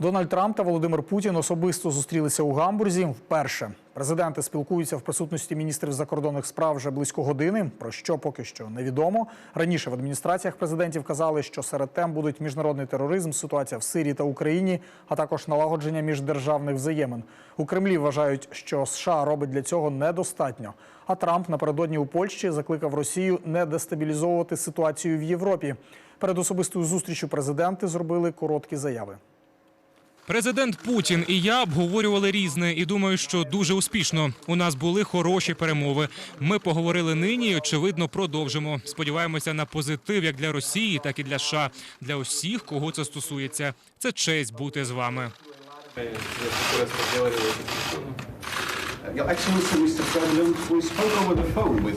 Дональд Трамп та Володимир Путін особисто зустрілися у Гамбурзі вперше. Президенти спілкуються в присутності міністрів закордонних справ вже близько години. Про що поки що невідомо. Раніше в адміністраціях президентів казали, що серед тем будуть міжнародний тероризм, ситуація в Сирії та Україні, а також налагодження міждержавних взаємин. У Кремлі вважають, що США робить для цього недостатньо. А Трамп напередодні у Польщі закликав Росію не дестабілізовувати ситуацію в Європі. Перед особистою зустрічю президенти зробили короткі заяви. Президент Путін і я обговорювали різне, і думаю, що дуже успішно. У нас були хороші перемови. Ми поговорили нині, і очевидно, продовжимо. Сподіваємося на позитив як для Росії, так і для США, для усіх, кого це стосується. Це честь бути з вами. Your Excellency, Mr. President, we spoke over the phone with.